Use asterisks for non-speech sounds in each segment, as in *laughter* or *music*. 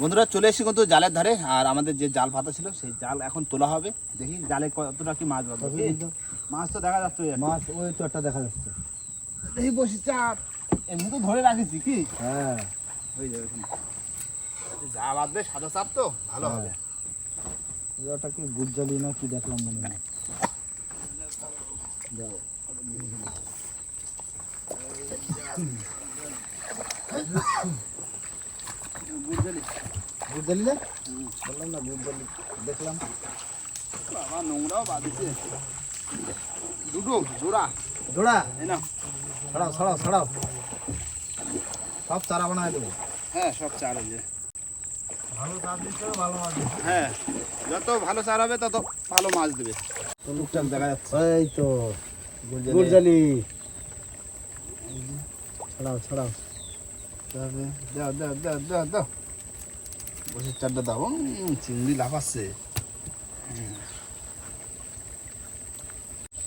বন্ধুরা চলে এসেছি কিন্তু জালের ধারে। আর আমাদের যে জাল পাতা ছিল সেই জাল এখন তোলা হবে। দেখি জালে কতটা কি মাছ পাবো? মাছ তো দেখা যাচ্ছে মাছ ওই তো একটা দেখা যাচ্ছে। দেখি বসি চাপ। এমনি তো ধরে রাখিছি কি? হ্যাঁ। হয়ে যাবে যা বাঁধবে সাদা চাপ তো ভালো হবে। ওটা কি গুজ্জালি না কি দেখলাম মনে হয়। না বললাম না গুজ্জালি দেখলাম। বাবা নোংরাও বাঁধিছে। দুটো জোড়া। জোড়া? না সব চারা বানায় দেবো। হ্যাঁ সব চার আছে ভালো চার দিচ্ছে ভালো মাছ হ্যাঁ যত ভালো চার হবে তত ভালো মাছ দেবে। টুকটাক দেখা যাচ্ছে। এই তো গুজ্জালি ছড়াও ছড়াও। তবে দাও দাও দাও দাও দাও বসে চারটা দাও চিংড়ি লাফাচ্ছে।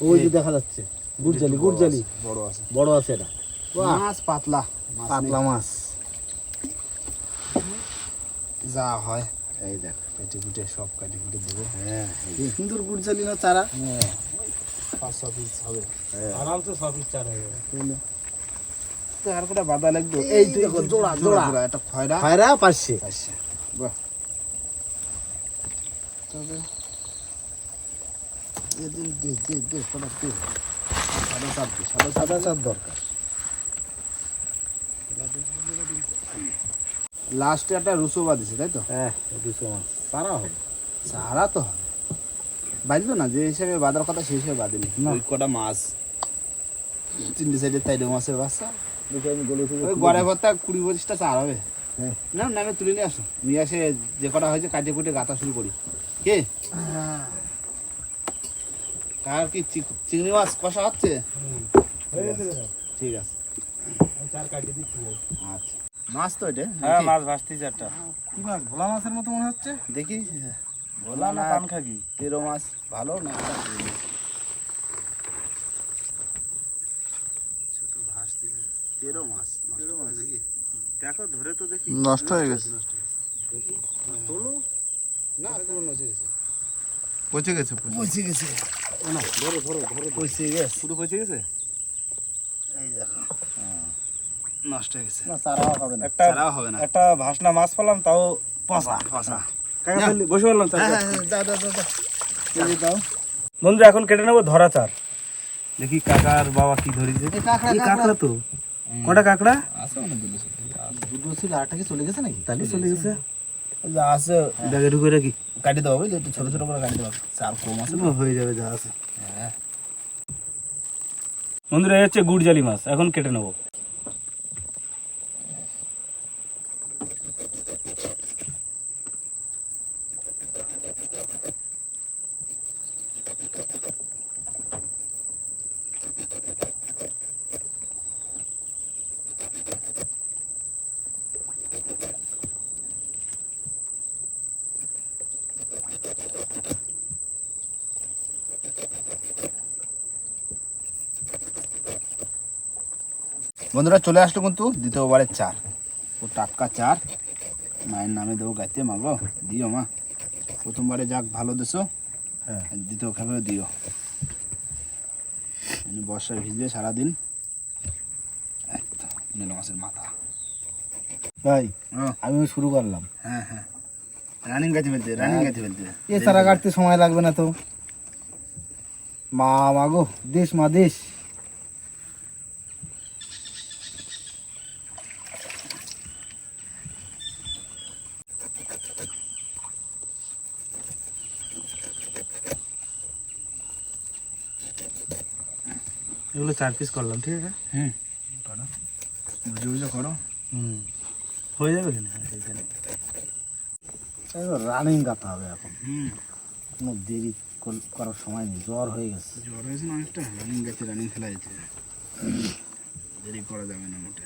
ওই যে দেখা যাচ্ছে গুজ্জালি আছে, বড় আছে। বড় আছে এটা। মাছ পাতলা পাতলা মাছ। যা হয়। এই দেখ কেটে কুটে সব কেটে কুটে দেবো। হ্যাঁ সুন্দর গুজ্জালি না চারা? হ্যাঁ পাঁচ ছ পিস হবে আরামসে সব চারা হয়ে যাবে। তো আর কটা বাদা লাগবে? এই তো দেখো, জোড়া, জোড়া। একটা খয়রা। খায়রা পারছে। বাহ। তবে দে দে দে দে দে। কটা সাদা চাপ দে সাদা সাদা চার দরকার। লাস্টে একটা রুসোবা দিছে তাই তো? হ্যাঁ হবে। সারা তো হবে। বাঁধলো না যে হিসাবে বাঁধার কথা সেই হিসাবে বাঁধেনি। কটা মাছ। তিনটে সাইডে তাইডে মাছের বাচ্চা। গড়ে ভর্তা কুড়ি পঁচিশটা চার হবে। হ্যাঁ। না নামে তুলে নিয়ে আসো। নিয়ে আসে যে কটা হয়েছে কাটিয়ে কুটে গাঁথা শুরু করি। কে? কার কি চিংড়ি মাছ কষা হচ্ছে? ঠিক আছে। আচ্ছা। মাছ তো এটা হ্যাঁ মাছ ভাসতে চারটা। কি মাছ ভোলা মাছের মতো মনে হচ্ছে? দেখি। ভোলা না পান খাকি তেরো মাছ ভালো না ছোট ভাসতে তেরো তেরো মাছ। দেখি দেখো ধরে তো দেখি। নষ্ট হয়ে গেছে। তোলো না পচে গেছে পচে গেছে। না ধরো ধরো ধরো। পচে গেছে। পুরো পচে গেছে? এই দেখো। নষ্ট হয়ে গেছে। না চারাও হবে না। একটা হবে না। একটা ভাসনা মাছ পেলাম তাও পচা। ফসা কাকা। বসে বললাম হ্যাঁ হ্যাঁ হ্যাঁ, দাও দাও দাও দাও। দাও। বন্ধুরা এখন কেটে নেব ধরা চার। দেখি কাকার বাবা কি ধরেছে। এই কাঁকড়া, এই কাঁকড়া। কাঁকড়া। তো। কটা কাঁকড়া? আছে অনেক দিলে দুটো ছিল আটটা কি চলে গেছে নাকি? তাহলে চলে গেছে। যা আছে ব্যাগে ঢুকে রাখি। কাটি দেবো বুঝলি একটু ছোট ছোট করে কাটি কম আছে হয়ে যাবে যা আছে। হ্যাঁ। বন্ধুরা এই হচ্ছে গুড়জালি মাছ এখন কেটে নেব। বন্ধুরা চলে আসলো কিন্তু দ্বিতীয়বারের চার। ও টাটকা চার। মায়ের নামে দেবো গাইতে মাগো দিও মা। প্রথমবারে যাক ভালো দেছো? হ্যাঁ। দ্বিতীয় খাবেও দিও। বর্ষায় ভিজে সারাদিন। নীল মাছের মাথা। ভাই হ্যাঁ। আমিও শুরু করলাম। হ্যাঁ হ্যাঁ। রানিং গাছে ফেলতে রানিং গাছে ফেলতে। এ চারা কাটতে সময় লাগবে না তো। মা মাগো দেশ মা দেশ এগুলো চার পিস করলাম ঠিক আছে? করো। বুঝে বুঝে করো। হুম। হয়ে যাবে এখানে এইখানে রানিং গাতে হবে এখন। হুম। কোনো দেরি করার সময় নেই জ্বর হয়ে গেছে। জ্বর হয়েছে অনেকটা রানিং গাছে রানিং খেলা যেতে দেরি করা যাবে না মোটে।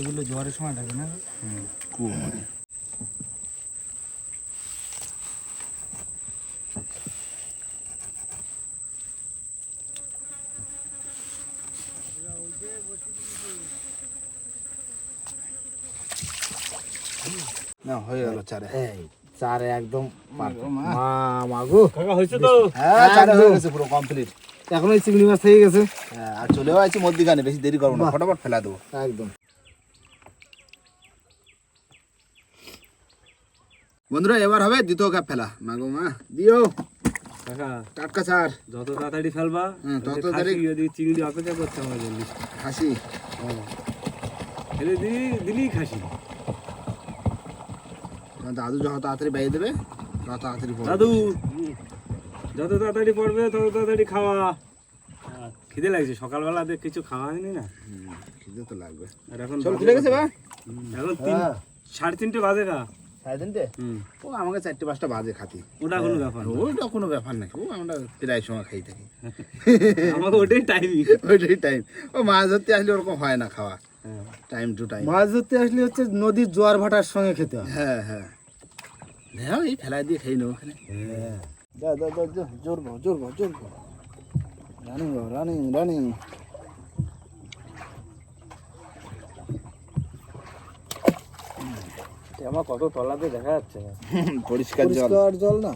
এগুলো জোয়ারের সময় থাকে না? খুব না হয়ে গেল চারে। এই চারে একদম perfect। মা। মা মাগো কাকা হয়েছে তো? হ্যাঁ চারে হয়ে গেছে পুরো কমপ্লিট এখন ওই চিংড়ি মাছ থেকে গেছে। হ্যাঁ আর চলেও আছি মধ্যিখানে বেশি দেরি করব না। ফটাফট ফেলা দেবো। একদম। বন্ধুরা এবার হবে দ্বিতীয় কাপ ফেলা মাগো মা দিও। টাটকা যত তাড়াতাড়ি ফেলবা হুম, তত তাড়াতাড়ি- চিংড়ি অপেক্ষা করতে হবে জলদি হাসি ফেলে দিলি দিলি খাসি। দাদু যত তাড়াতাড়ি বাইরে দেবে তত তাড়াতাড়ি পড়বে। দাদু যত তাড়াতাড়ি পড়বে তত তাড়াতাড়ি খাওয়া। খিদে লাগছে সকালবেলা দেখ কিছু খাওয়া হয়নি না? খিদে তো লাগবে। আর এখন চল খুলে গেছে বা? এখন তিন হ্যাঁ। সাড়ে তিনটে বাজে খা সাড়ে তিনটে ও আমাকে চারটে পাঁচটা বাজে খাতি। ওটা কোনো ব্যাপার না। ওইটা কোনো ব্যাপার নাকি ও আমরা প্রায় সময় খাই থাকি। *laughs* আমাকে ওটাই টাইমই ওইটাই টাইম ও মাছ ধরতে আসলে ওরকম হয় না খাওয়া। টাইম টু টাইম মাছ ধরতে আসলে হচ্ছে নদীর জোয়ার ভাটার সঙ্গে খেতে হয়। হ্যাঁ হ্যাঁ। হ্যাঁ এই ফেলাই দিয়ে খেয়ে নেব ওখানে। যা যা যা যা জোর জোর জোর রানিং রানিং রানিং আমার কত তলাতে দেখা যাচ্ছে না। পরিষ্কার জল। পরিষ্কার জল না?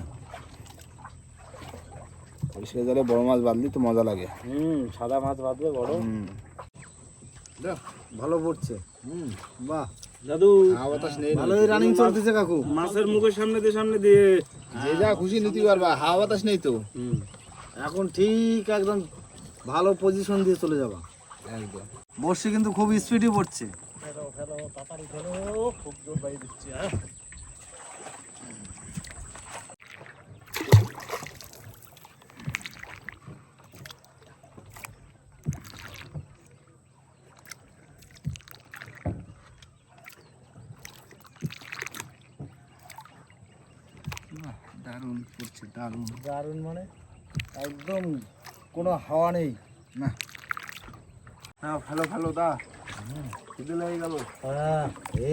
পরিষ্কার জলে বড় মাছ বাঁধলি তো মজা লাগে। হুম সাদা মাছ বাঁধবে বড়। হুম। ভালো পড়ছে। হুম বাহ। দাদু বাতাস নেই ভালোই রানিং চলতেছে কাকু। মাছের মুখের সামনে দিয়ে সামনে দিয়ে। যে যা খুশি নিতে পারবা হাওয়া বাতাস নেই তো। হুম। এখন ঠিক একদম ভালো পজিশন দিয়ে চলে যাবা। একদম। বর্ষি কিন্তু খুব স্পিডই পড়ছে। খুব জোর বাড়ি দিচ্ছি হ্যাঁ। দারুণ পড়ছে দারুণ। দারুণ মানে একদম কোনো হাওয়া নেই। না। হ্যাঁ ভালো ভালো দা। খিদে লেগে গেল। হ্যাঁ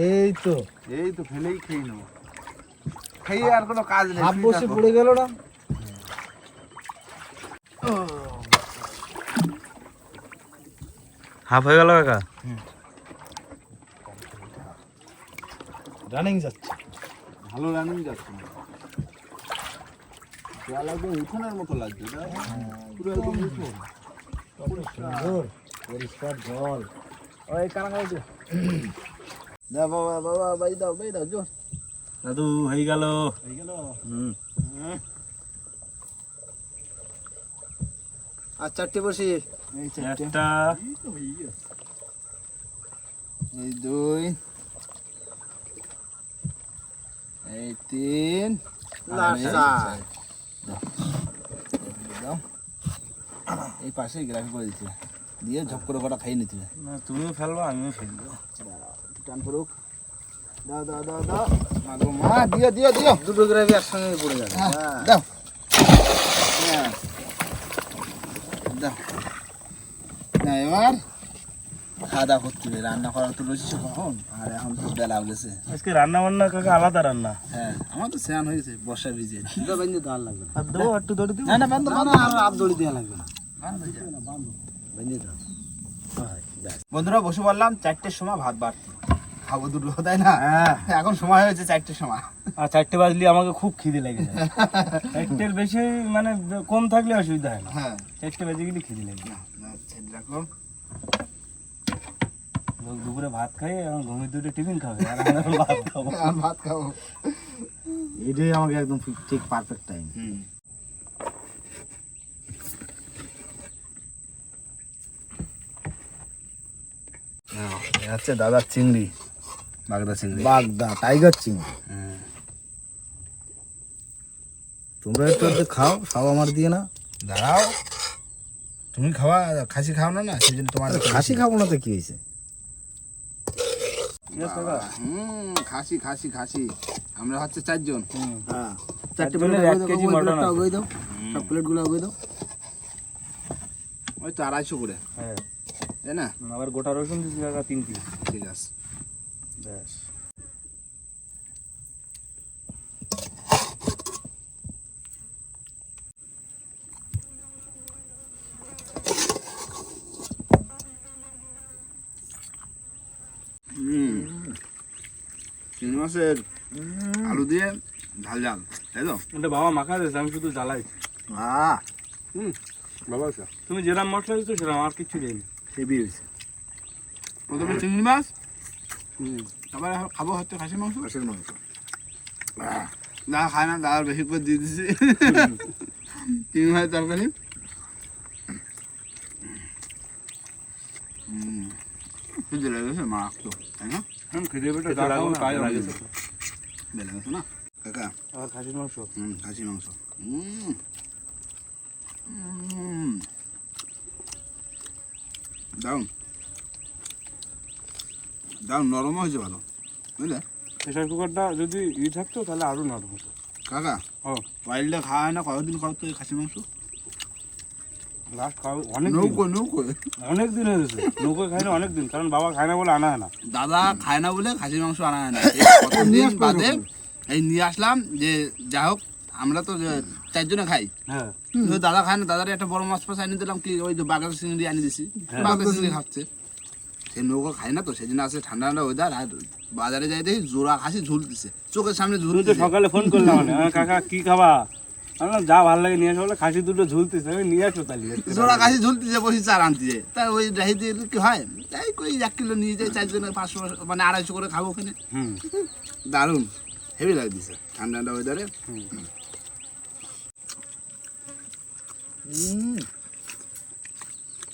এই তো। এই তো ফেলেই খেয়ে নেব। খেয়ে আর কোনো কাজ নেই হাফ বসে পড়ে গেল না? হাফ হয়ে গেল কাকা? রানিং যাচ্ছে। ভালো রানিং যাচ্ছে। না উঠোনের মতো লাগছে না? পুরো একদম উঠোন। পরিষ্কার জল। ওই কানা দিও দা বাবা বাবা বাই দাও বাই দাও জোর দাদু হয়ে গেল হয়ে গেল হুম আর চারটে বসি এই চারটে একটা এই দুই এই তিন আর Last এই চার। চার। দাও। দাও। এই পাশে গ্রাফি করে দিতে দিয়ে ঝপ করে কটা খাইয়ে নিতে। না তুমিও ফেলব আমিও ফেলব টান করুক দাও দাও দাও দাও। মাগো মা দিও দিও দিও। দুটো গ্রাভি একসঙ্গে পড়ে যাবে। হ্যাঁ, হ্যাঁ। দাও। হ্যাঁ। দাও। না এবার খাওয়া দাওয়া করতে হবে। রান্না করার তো রয়েছে কখন আর এখন তো বেলা গেছে। আজকে রান্না বান্না কাকা আলাদা রান্না। হ্যাঁ আমার তো স্নান হয়েছে বর্ষা ভিজে। দুটো লাগবে না। আর দেবো একটু ধরে দিব? না না বান্ধব না, না, আর হাত দড়ি দেওয়া লাগবে না। দাও বন্ধুরা বসে বললাম চারটের সময় ভাত বাড়তি। খাব দুটো তাই না? হ্যাঁ। এখন সময় হয়েছে চারটের সময়। আর চারটে বাজলে আমাকে খুব খিদে লেগে চারটের বেশি মানে কম থাকলে অসুবিধা হয় না। হ্যাঁ। চারটে বেজে গেলে খিদে লেগে যায় আচ্ছা লোক দুপুরে ভাত খাই এখন ঘুমিয়ে দুটো টিফিন খাবে আর ভাত খাব। *laughs* ভাত খাব। এটাই আমাকে একদম ঠিক পারফেক্ট টাইম হুম। হচ্ছে দাদার চিংড়ি বাগদা চিংড়ি। বাগদা টাইগার চিংড়ি। তোমরা একটু একটু খাও সব আমার দিয়ে না। দাঁড়াও। তুমি খাওয়া খাসি খাও না না সেই জন্য তোমার খাসি খাব না তো কি হয়েছে? হুম খাসি খাসি খাসি। আমরা হচ্ছে চারজন। হ্যাঁ। চারটে প্লেট এক কেজি মটন আছে। দাও সব প্লেটগুলো ওই দাও ওই তো আড়াইশো করে। হ্যাঁ। তাই না? আবার গোটা রসুন দিচ্ছি কাকা তিন পিস ঠিক আছে। ব্যাস। হুম। চিংড়ি মাছের আলু দিয়ে ঝাল ঝাল তাই তো? এটা বাবা মাখা দিয়েছে আমি শুধু জ্বালাই। হুম বাবা তুমি যেরাম মশলা দিচ্ছ সেরাম আর কিছু দিইনি। হেভি হয়েছে। প্রথমে চিংড়ি মাছ তারপরে খাব হচ্ছে খাসি মাংস। খাসির মাংস। দাদা খায় না দাদার বেশি করে দিয়ে দিছি। চিংড়ি মাছের তরকারি। লেগেছে মারাত্মক তাই না? পেটে লাগেছে না? কাকা। আবার খাসির মাংস। হুম খাসি মাংস। হুম। হুম। দারুণ দারুণ নরম হয়েছে ভালো বুঝলে? প্রেশার কুকারটা যদি ই থাকতো তাহলে আরও নরম হতো। কাকা ও। ওয়াইল্ডে খাওয়া হয় না? কতদিন খাওয়া তো এই খাসি মাংস? লাস্ট খাওয়া অনেক নৌকো নৌকো। অনেক দিন নৌকো খাই না অনেক দিন। কারণ বাবা খায় না বলে আনা হয় না। দাদা খায় না বলে খাসির মাংস আনা হয় না। এই *coughs* কতদিন বাদে এই নিয়ে আসলাম যে যা হোক আমরা তো চারজনে খাই। হ্যাঁ। দাদা খায় না দাদার একটা বড় মাছ ফাছ আনি দিলাম কি ওই চিংড়ি আনি দিছি। বাগার চিংড়ি খাচ্ছে। সে নৌকো খায় না তো সেদিন আছে ঠান্ডা ঠান্ডা ওয়েদার আর বাজারে যাই দেখি জোড়া খাসি ঝুলতেছে। চোখের সামনে সকালে ফোন করলাম মানে "হ্যাঁ, কাকা কি খাবা? যা ভালো লাগে নিয়ে আসো। খাসি দুটো ঝুলতেছে। আমি নিয়ে আসো তাহলে। জোড়া খাসি ঝুলতেছে বসে চার আনতেছে তা ওই রাহি দিয়ে কি হয় তাই কই এক কিলো নিয়ে যাই চারজনে পাঁচশো মানে আড়াইশো করে খাব ওখানে। দারুণ। হেভি লাগতেছে ঠান্ডা ঠান্ডা ওয়েদারে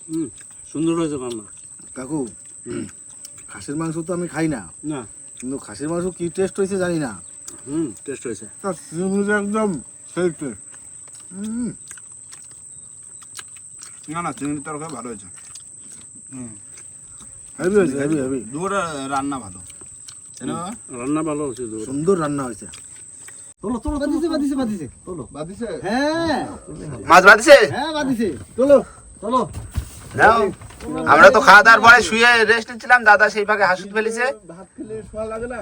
হুম। সুন্দর হয়েছে রান্না কাকু খাসির মাংস তো আমি খাই না। না। কিন্তু খাসির মাংস কি টেস্ট হয়েছে জানি না। হুম টেস্ট হয়েছে। একদম সেই টেস্ট না না চিংড়ি তরকারি ভালো হয়েছে। হুম। হেভি হয়েছে হেভি হেভি দুপুরে রান্না ভালো। রান্না ভালো হয়েছে সুন্দর রান্না হয়েছে। তোলো তোলো বাদিছে বাদিছে বাদিছে। তোলো। বাদিছে। হ্যাঁ। মাছ বাদিছে? হ্যাঁ বাদিছে। তোলো। তোলো। নাও। আমরা তো খাওয়া দাওয়ার পরে শুয়ে রেস্ট নিচ্ছিলাম দাদা সেই ভাগে হাসুত ফেলেছে। ভাত খেলে শোয়া লাগে না।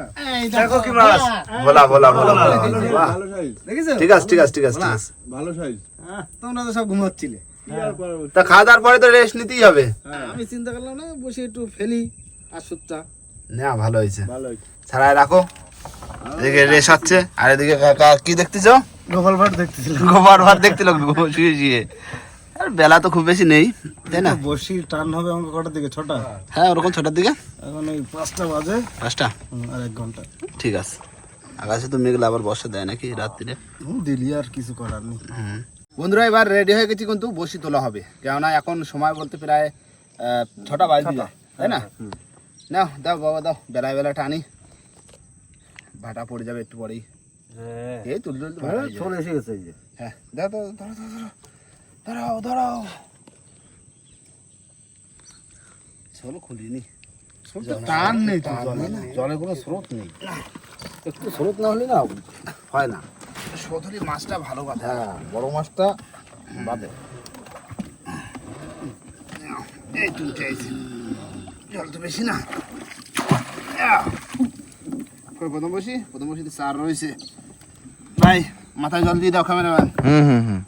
দেখো কি মাছ। ভোলা ভোলা ভোলা ভালো ঠিক আছে ঠিক আছে ঠিক আছে ঠিক আছে। ভালো সাইজ তোমরা তো সব ঘুমাচ্ছিলে। তা খাওয়া দাওয়ার পরে তো রেস্ট নিতেই হবে। আমি চিন্তা করলাম না বসে একটু ফেলি আর সুতটা। না ভালো হয়েছে। ভালো হয়েছে। ছাড়াই রাখো। এদিকে রেস হচ্ছে। আর এদিকে কাকা কি দেখতেছ? গোপাল ভাট দেখতেছিলাম। গোবর ভাত দেখতে লোক শুয়ে শুয়ে। আর বেলা তো খুব বেশি নেই তাই না? বসি টান হবে আমাকে কটার দিকে? ছটা? হ্যাঁ ওরকম ছটার দিকে? এখন এই পাঁচটা বাজে। পাঁচটা? আর এক ঘণ্টা। ঠিক আছে। আকাশে তো মেঘলা আবার বর্ষা দেয় নাকি রাত্রিরে? দিলি আর কিছু করার নেই। বন্ধুরা এবার রেডি হয়ে গেছি কিন্তু বসি তোলা হবে। কেননা এখন সময় বলতে প্রায় ছটা বাজে। তাই না? নাও দাও বাবা দাও। বেলায় বেলা টানি। ভাটা পড়ে যাবে একটু পরেই। হ্যাঁ। এই তুলতে ভাটা হয়ে। চলে এসে গেছে এই যে। হ্যাঁ ধরো ধরো ধরাও ধরাও খুলিনি টান নেই তো জলে। জলে কোনো স্রোত নেই। একটু স্রোত না হলে না হয় না। সধরি মাছটা ভালো কথা। হ্যাঁ বড় মাছটা বাদে। এই তুলতে জল তো বেশি না। প্রথম বসি? প্রথম বসি তো চার রয়েছে। ভাই মাথায় জল দিয়ে দাও ক্যামেরাম্যান হুম হুম হুম।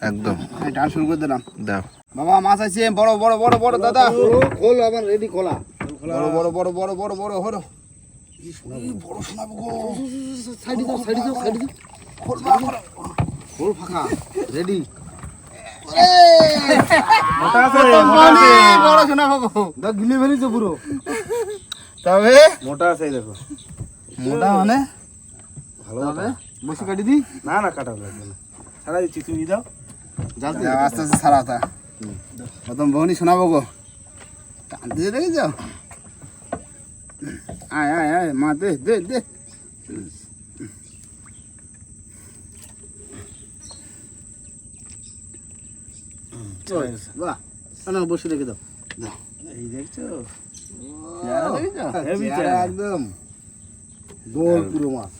একদম। টান শুরু করে দিলাম। দাও। বাবা মাছ আছে। বড় বড় বড় বড় দাদা। খোল আবার রেডি খোলা। বড় বড় বড় বড় বড় বড় হলো। বড় শোনাবো গো। সাইডে দাও সাইডে দাও সাইডে দাও। খোল খোল। ফাঁকা রেডি মোটা আছে দেখো। মোটা মানে? ভালো হবে বসে কাটি দি। না না কাটা লাগবে না। ছাড়া দিচ্ছি তুমি দাও। জালতে আস্তে আস্তে সারা তা। প্রথম বহনি শোনাবো গো। টানতে দেখেছ আয় আয় আয় মা দে দে দে। বাহ না বসে রেখে দাও। এই দেখছ। একদম। গোল পুরো মাছ।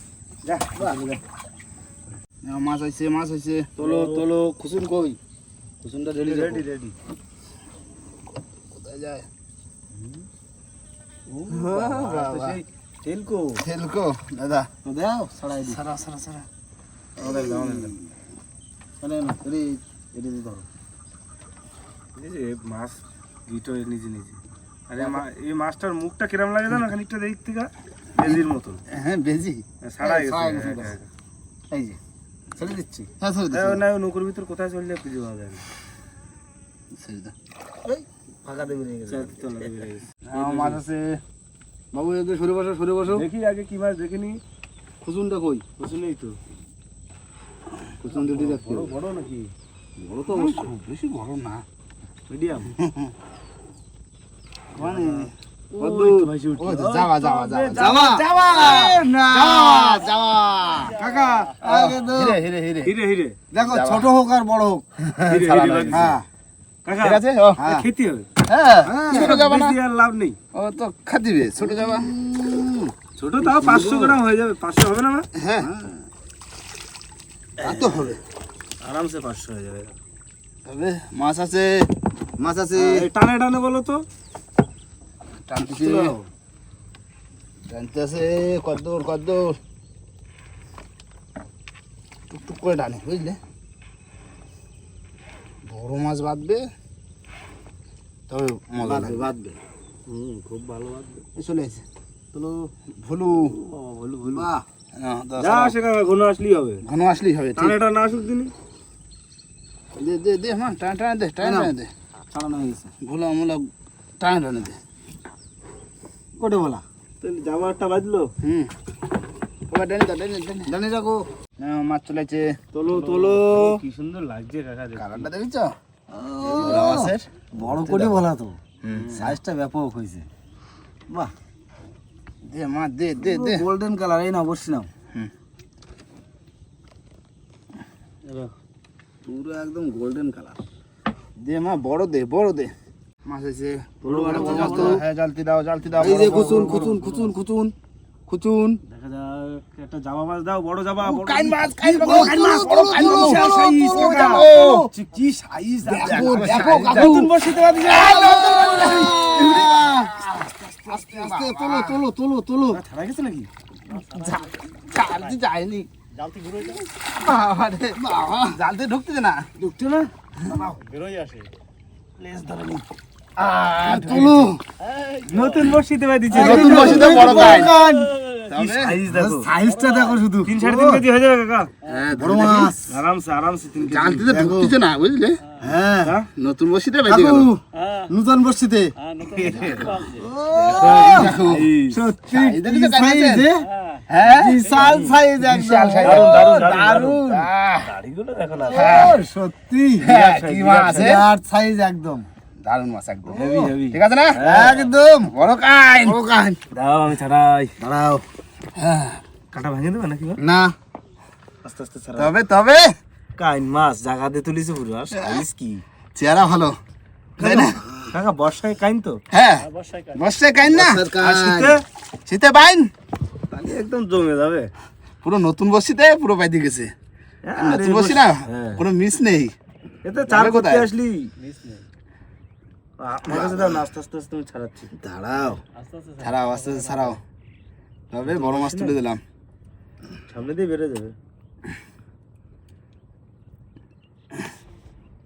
মাছ হয়েছে মাছ হয়েছে তোলো তোলো খুসুন কই? খুসুনটা রেডি রেডি রেডি। কোথায় যায়? সেই তেলকো। তেলকো দাদা। দাও ছড়াই দি। সারা সারা সারা আমাদের দাও আমাদের মানে না এরে এরে দি ধরো। মাছ গিটো নিজে নিজে। আরে মা- এই মাছটার মুখটা কিরম লাগে জানো? খানিকটা দিক থেকে বেজির মতন। হ্যাঁ বেজি। সারা গেছে গেছে, হ্যাঁ। হ্যাঁ, এই যে ছেড়ে দিচ্ছি। হ্যাঁ ছেড়ে হ্যাঁ। দিচ্ছি না ওই নৌকোর ভিতর কোথায় চললে খুঁজে পাওয়া যায় না। ছেড়ে দাও। এই ফাঁকা দেবে নিয়ে গেছে। চল, চল। হ্যাঁ, মাছ আছে। বাবু এদিকে সরে বসো সরে বসো। দেখি আগে কি মাছ দেখিনি খুচুনটা কই? বুঝি তো। খুচুন দুটি দেখতে। বড় বড় নাকি? বড় তো অবশ্য। বেশি বড় না। মিডিয়াম। মানে দেখো ছোট হোক আর বড় হোক। *laughs* হিরে ছাড়া হিরে। নাই। বাগদি। হ্যাঁ। কাকা ঠিক আছে? ও হ্যাঁ। খেতে হবে। হ্যাঁ হ্যাঁ, ছোট যাবা না? বেশি আর লাভ নেই। ও তো খাদিবে ছোট যাবা ছোট তাও পাঁচশো গ্রাম হয়ে যাবে। পাঁচশো হবে না মা? হ্যাঁ। তা তো হবে। আরামসে পাঁচশো হয়ে যাবে। তবে মাছ আছে। মাছ আছে। টানে টানে বলো তো। টানতেছি। টানতে আছে কদ্দূর কদ্দূর টুকটুক করে টানে বুঝলে? বড় মাছ বাঁধবে তবে মজা বাঁধবে লাগবে। বাঁধবে। হুম খুব ভালো এই চলে এসে। চলো ভুলু। ও বলু বলু বাহ। যা সারাও। ঘন আসলেই হবে। ঘন আসলেই হবে ঠিক। টানে টানে আসুক দিনই দে দে দে মা টান টান দে টান নাও। টান দে। ছাড়ানো হয়ে গেছে। ভুলা মুলা টান টান দে। কোটে বলা। তাহলে জামা একটা বাজলো? হুম। ওবার ডানি দাও ডানি ডানি। জানি রাখো মাছ চলেছে। তোলো তোলো। কি সুন্দর লাগছে কাকা কালারটা দেখেছ? মাছের বড় কোটে বলা তো। সাইজটা ব্যাপক হয়েছে। বাহ। দে মা দে দে দে। গোল্ডেন কালার এই না বসছি নাও। হুম। পুরো একদম গোল্ডেন কালার দে মা বড় দে বড় দে। মাছ জালতি দাও, হ্যাঁ জালতি দাও জালতি দাও এই যে খুচুন খুচুন খুচুন খুচুন খুচুন দেখা যাক একটা জামা মাছ দাও বড় জামা বড় কাইন মাছ কাইন মাছ কাইন মাছ বড় কাইন মাছ বিশাল কাকা। কি সাইজ দেখো, দেখো size কাকু নতুন বসিতে পারি আস্তে আস্তে তোলো তোলো তোলো তোলো ছাড়া গেছে নাকি জালতি যায়নি জালতি ঘুরে যায় বাবা রে বাবা জালতি ঢুকতেছে না ঢুকছে না তোলো। নতুন বসিতে নতুন বসিতে বড় কাইন সাইজ দেখো সাইজটা দেখো শুধু। তিন সাড়ে তিন কেজি হয়ে যাবে কাকা। হ্যাঁ, বড় মাছ। আরামসে আরামসে তিন কেজি। জালতিতে ঢুকতেছে না বুঝলে? হ্যাঁ। হ্যাঁ? নতুন বসিতে বেঁধে গেল নতুন বসছিতে সত্যি? হ্যাঁ। বিশাল সাইজ বিশাল size। দারুণ, দারুণ, দারুণ, দারুণ। দাড়িগুলো দেখো না। সত্যি। হ্যাঁ, কি মাছ আছে বিরাট সাইজ একদম। দারুণ মাছ একদম। হেভি হেভি ঠিক আছে না? একদম। বড় কাইন। ও কান দাও আমি ছাড়াই। দাঁড়াও। কাটা ভেঙে দেবে নাকি না। আস্তে আস্তে ছাড়া তবে তবে। কাইন মাছ জায়গা দিয়ে তুলিছে পুরো। আর সাইজ কি? চেহারা ভালো। তাই না? কাকা বর্ষায় কাইন তো? হ্যাঁ। বর্ষায় কাইন। না? শীতে? শীতে? বাইন তাহলে একদম জমে যাবে। পুরো নতুন বসিতে পুরো বাইতে গেছে। নতুন বসি না? হ্যাঁ। কোনো মিস নেই। এতে চার কোথায়? আসলি। আমার কাছে দাও না আস্তে আস্তে আস্তে আমি ছাড়াচ্ছি। দাঁড়াও। ছাড়াও আস্তে আস্তে ছাড়াও। তবে বড় মাছ তুলে দিলাম। সামনে দিয়ে বেড়ে যাবে।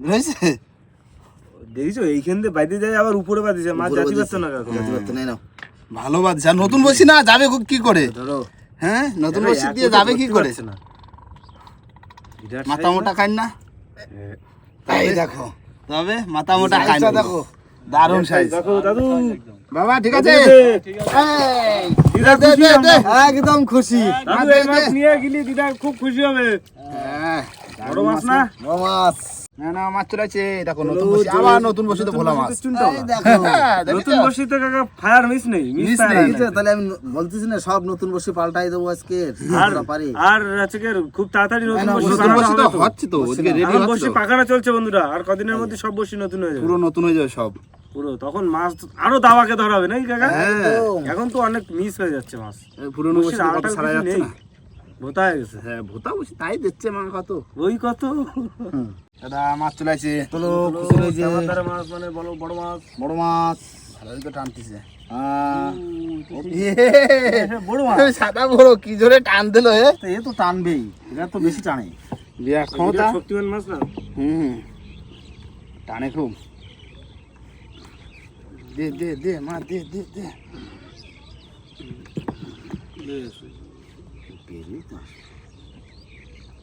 বুঝেছে দেখছ এইখান দিয়ে বাইতে যায় আবার উপরে বাঁধিছে মাছ উপরে পারতো না কাকু যেতে পারতে নাই ভালো বাদ যা নতুন বসি না যাবে কি করে? ধরো। হ্যাঁ নতুন বসি দিয়ে যাবে কি করে? না। মাথা মোটা না? কাইন না তাই দেখো তবে মাথা মোটা সাইজটা দেখো। দারুণ সাইজ দেখো দাদু। বাবা ঠিক আছে? একদম খুশি। দাদু এই মাছ নিয়ে গেলি দিদা খুব খুশি হবে। হ্যাঁ, বড় মাছ না? বড় মাছ। না না মাছ চলে আছে দেখো নতুন বসি আবার নতুন বসি ভোলা মাছ। চুনটা এই দেখো। হ্যাঁ, দেখেছ? নতুন বসিতে কাকা ফায়ার মিস নেই মিস নেই, নেই। এই যে, তাহলে আমি বলতেছি না সব নতুন বসে পাল্টাই দেবো আজকে। আর পারি। আর হচ্ছে খুব তাড়াতাড়ি নতুন বসি বসি তো হচ্ছে তো ওদিকে রেডি হচ্ছে বসি তো। চলছে বন্ধুরা আর কদিনের মধ্যে সব বসি নতুন হয়ে যাবে। পুরো নতুন হয়ে যাবে সব। পুরো তখন মাছ আরও দাওয়াকে ধরা হবে নাকি কাকা? এখন তো অনেক মিস হয়ে যাচ্ছে মাছ। পুরনো বসি বসির ছাড়া যাচ্ছে নেই। না। ভোতা হয়ে গেছে হ্যাঁ ভোতা বসি তাই দিচ্ছে মা কত ওই কত দাদা মাছ চলে আসে খুশি হয়েছে মাছ মানে বড় বড় মাছ বড় মাছ ভালোই তো টানতেছে সাদা বড় কি জোরে টান দিল এ তো টানবেই এটা তো বেশি টানে ক্ষমতা শক্তিমান মাছ না হুম টানে খুব দে দে দে মা দে দে দে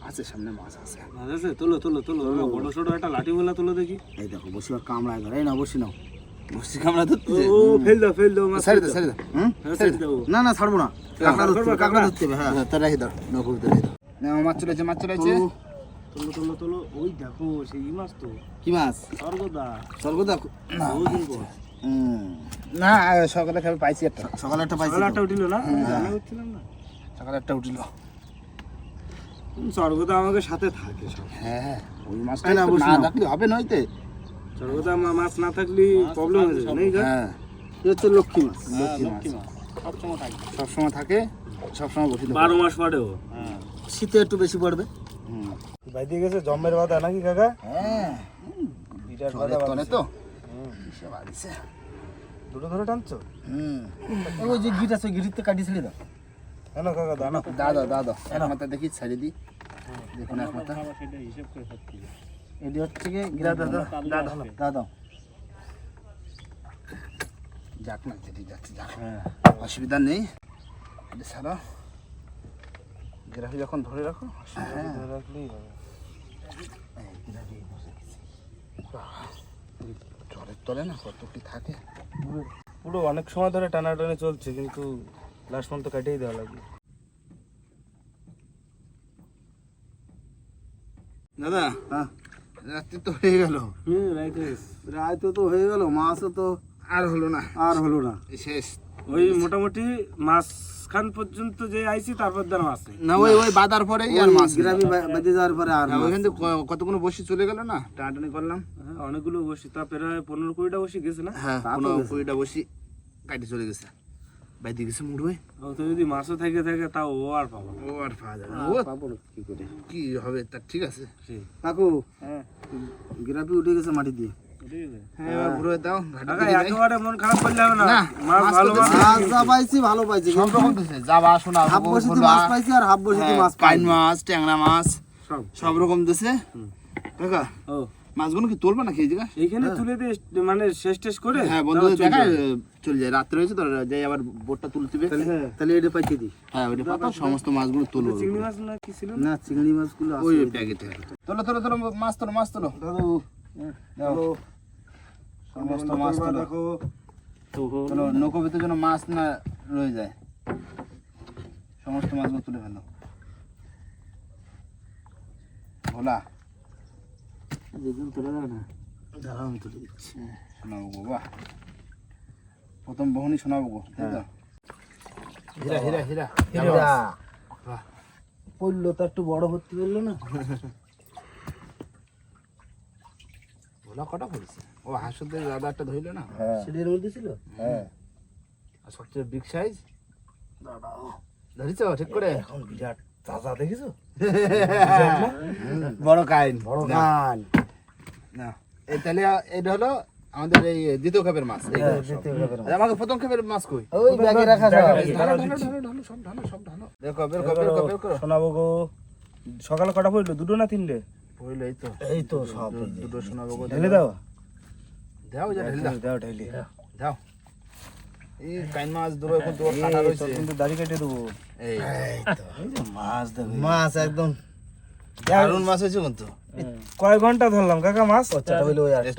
আছে সামনে মাছ আছে। মাছ আছে তোলো তোলো তোলো। বড় ছোট একটা লাঠি বলা তোলো দেখি। এই দেখো বসি কামড়ায় ধরে। না বসি নাও। বসছি কামড়া ধরতে ও ফেল দাও ফেল দাও মাছ সারি দে সারি হ্যাঁ, দাও না না ছাড়বো না। কাঁকড়া ধরতে কাঁকড়া ধরতে হবে হ্যাঁ। তোর রাখি দাও নকুর ধরে। দাও না মাছ চলেছে মাছ চলেছে তোলো তোলো তোলো ওই দেখো সেই মাছ তো। কি মাছ? স্বর্গদা সর্বদা বহুদিন পর। হুম। না সকালে খাবে পাইছি একটা। সকালে একটা পাইছি সকালে একটা উঠিল না? জানা করছিলাম না। সকালে একটা উঠিল। স্বর্গদা আমাকে সাথে থাকে সব। হ্যাঁ হ্যাঁ ওই মাছটা না। রাখলে হবে নয়তে মাছ না থাকলে প্রবলেম হয়ে যাবে হ্যাঁ। হচ্ছে লক্ষ্মী মাছ লক্ষ্মী মাছ সবসময় থাকে সবসময় বসি বারো মাস পরেও শীতে একটু বেশি পড়বে? দিয়ে গেছে জম্মের বাধা নাকি কাকা? হ্যাঁ। তো। দুটো ধরে টানছো? হুম। ওই যে গিট আছে গিটিতে কাটিয়েছিলি তো কেন কাকা দানা দাদা দাদা এক মাথা দেখি ছাড়ি দি দেখুন এক মাথা এটি হচ্ছে কি গিরা দাদা দাদা দাদা যাক না যেটি যাচ্ছে যাক। অসুবিধা নেই। এটা ছাড়ো। গ্রাফি যখন ধরে রাখো হ্যাঁ। রাখলেই হবে। জলের তলে না কত কি থাকে পুরো অনেক সময় ধরে টানাটানি চলছে কিন্তু লাস্ট পর্যন্ত কাটিয়ে দেওয়া লাগবে। দাদা হ্যাঁ। রাত্রি তো হয়ে গেল। হুম রাইট রায় তো হয়ে গেল মাছও তো আর হলো না। আর হলো না। শেষ। ওই মোটামুটি মাঝখান পর্যন্ত যে আইছি তারপর মাছ নেই। না ওই ওই বাদার পরেই আর মাছ। গ্রামে বেঁধে যাওয়ার পরে আর মাছ ওইখান থেকে কতগুলো বসি চলে গেল না? টানাটানি করলাম। হ্যাঁ, অনেকগুলো বসি। তা প্রায় পনেরো কুড়িটা বসি গেছে না? হ্যাঁ গেছে। কুড়িটা বসি কাটি চলে গেছে। বাইতে গেছে মুড়বে ও তো যদি মাছও থেকে থাকে তাও ও আর পাবো ও আর পাওয়া যাবে না। ও ও পাবো না কি করে? কি হবে তা ঠিক আছে। কাকু হ্যাঁ। গ্রাফি উঠে গেছে মাটি দিয়ে। হ্যাঁ মন সব রকম দিছে যাবা হাফ বসিতে আর হাফ মাছ কাইন মাছ ট্যাংরা মাছ সব। সব রকম দিছে। কাকা ও। মাছগুলো কি তুলবে না খেয়ে জায়গা এইখানে তুলে দিয়ে মানে শেষ টেস করে হ্যাঁ চলে দেখা। চলে যায়। রাত্রে হয়েছে তো যাই আবার বোটটা তুলতে হবে তাহলে এটা পাইতে দিই। হ্যাঁ ওইটা পাতা সমস্ত মাছগুলো তুলবো চিংড়ি মাছ না কি ছিল? না চিংড়ি মাছগুলো ওই প্যাকেটে। তোলো তোলো তোলো মাছ তোলো মাছ তোলো। দাদু দাও। সমস্ত মাছ তোলো। দেখো। তোলো। নৌকোবিতে যেন মাছ না রয়ে যায়। সমস্ত মাছগুলো তুলে ফেলো। ভোলা। দেখুন তোলা না। দাঁড়াও আমি তুলে দিচ্ছি। শোনাবো গো বাহ। প্রথম বহনি শোনাবো গো তাই তো? হীরা হীরা হীরা। পড়ল তো একটু বড় হতে পারল না? ভোলা কটা পড়েছে? ও হাঁসুদের দাদা একটা ধরলো না? সেটার মধ্যে ছিল? হ্যাঁ। আর সবচেয়ে বিগ সাইজ দাদা ধরেছ ঠিক করে? এখন বিরাট তাজা দেখেছ? বড় কাইন। বড় গান না। এই তাহলে এটা হলো আমাদের এই দ্বিতীয় খাপের মাছ। এই হ্যাঁ। আর আমাকে প্রথম খাপের মাছ কই? ওই ব্যাগে রাখা সব। সব। ঢালো, সব ঢালো। দেখো, বের করো, বের করো, বের করো। শোনাবো গো সকালে কটা পড়ল? দুটো না তিনটে? পড়ল এই তো। এই তো সব। দুটো শোনাবো গো, ঢেলে দাও। দাও, যা ঢেলে দাও, দাও ঢেলে। দাও। এই কাইন মাছ দুটো এখন তো কাটা রয়েছে। কিন্তু দাড়ি কেটে দেবো। এই, মাছ দেবে মাছ একদম। দারুণ মাছ হয়েছে কিন্তু। কয় ঘণ্টা ধরলাম কাকা মাছ? ওই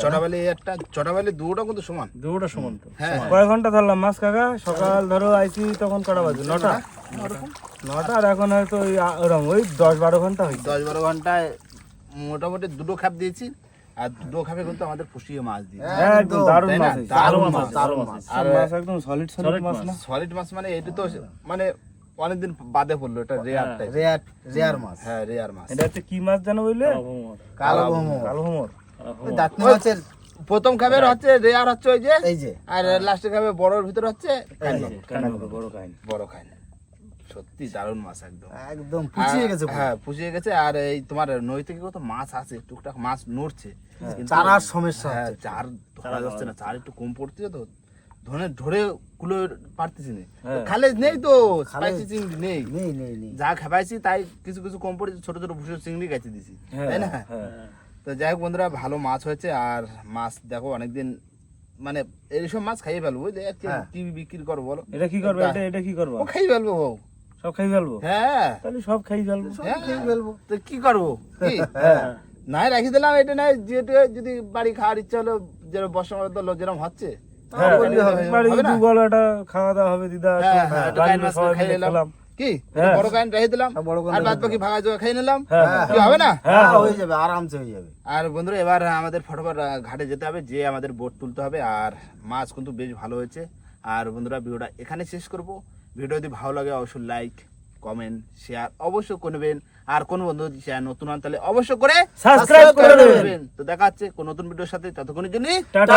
চটাবালি একটা, চটাবালি দুটো কিন্তু সমান। দুটো সমান তো। হ্যাঁ। কয় ঘণ্টা ধরলাম মাছ কাকা? সকাল ধরো আইছি তখন কটা বাজে? নটা। নটা। আর এখন হয়তো ওই ওই দশ বারো ঘণ্টা হয়েছে। দশ বারো ঘন্টায় মোটামুটি দুটো খাপ দিয়েছি। আর দুটো খাপে কিন্তু আমাদের পুষিয়ে মাছ দিয়ে। একদম। দারুণ মাছ দারুণ মাছ, মাছ, দারুণ মাছ। আর মাছ একদম সলিড সলিড মাছ না? সলিড মাছ মানে এটা তো মানে অনেকদিন বাদে পড়ল এটা রেয়ার টাইপ রেয়ার রেয়ার মাছ। হ্যাঁ রেয়ার মাছ। এটা হচ্ছে কি মাছ জানো বুঝলে কালো ভোমর। কালো ভোমর। দাঁতনি মাছের প্রথম খাবের হচ্ছে রেয়ার হচ্ছে ওই যে এই যে। আর লাস্টে খাবে বড়র ভিতর হচ্ছে মাছ। বড় কাহিনী। বড় খাইন সত্যি দারুণ মাছ একদম। একদম পুচিয়ে গেছে হ্যাঁ পুষিয়ে গেছে আর এই তোমার নই থেকে কত মাছ আছে টুকটাক মাছ নড়ছে। চারার সমস্যা হ্যাঁ চার ধরা যাচ্ছে না চার একটু কম পড়ছে তো ধরে ধরে কুলো পারতেছি না। হ্যাঁ। নেই তো স্পাইসি চিংড়ি নেই। নেই নেই নেই। যা খাবাইছি তাই কিছু কিছু কম পড়েছে ছোট ছোট ভুষো চিংড়ি গেছে দিছি। হ্যাঁ তাই না? হ্যাঁ। তো যাই হোক বন্ধুরা ভালো মাছ হয়েছে আর মাছ দেখো অনেকদিন মানে এইসব মাছ খাইয়ে ফেলব কি- হ্যাঁ। বিক্রি করব বলো? এটা কি করবে? এটা এটা কি করব? খাই ফেলব সব খাই ফেলব? হ্যাঁ। তাহলে সব খাই ফেলব। হ্যাঁ। খেয়ে ফেলব তো কি করব? হ্যাঁ। নাই রাখি দিলাম এটা নাই যেটা যদি বাড়ি খাওয়ার ইচ্ছা হলো যেরকম বর্ষা তো লোক যেরকম হচ্ছে হ্যাঁ, খাওয়া দাওয়া হবে দিদা হ্যাঁ, হ্যাঁ, কি। বড় কাইন রেখে দিলাম? আর বাদ বাকি ভাগা জোগা খেয়ে নিলাম? হ্যাঁ কি হবে না? হ্যাঁ হ্যাঁ হয়ে যাবে আরামসে হয়ে যাবে। আর বন্ধুরা এবার আমাদের ফটোফট ঘাটে যেতে হবে যে আমাদের বোট তুলতে হবে আর মাছ কিন্তু বেশ ভালো হয়েছে। আর বন্ধুরা ভিডিওটা এখানে শেষ করব। ভিডিও যদি ভালো লাগে অবশ্যই লাইক কমেন্ট শেয়ার অবশ্যই করবেন। আর কোন বন্ধু যদি শেয়ার নতুন হন তাহলে অবশ্যই করে সাবস্ক্রাইব করে দেবেন। তো দেখা হচ্ছে কোন নতুন ভিডিওর সাথে ততক্ষণের জন্য টাটা।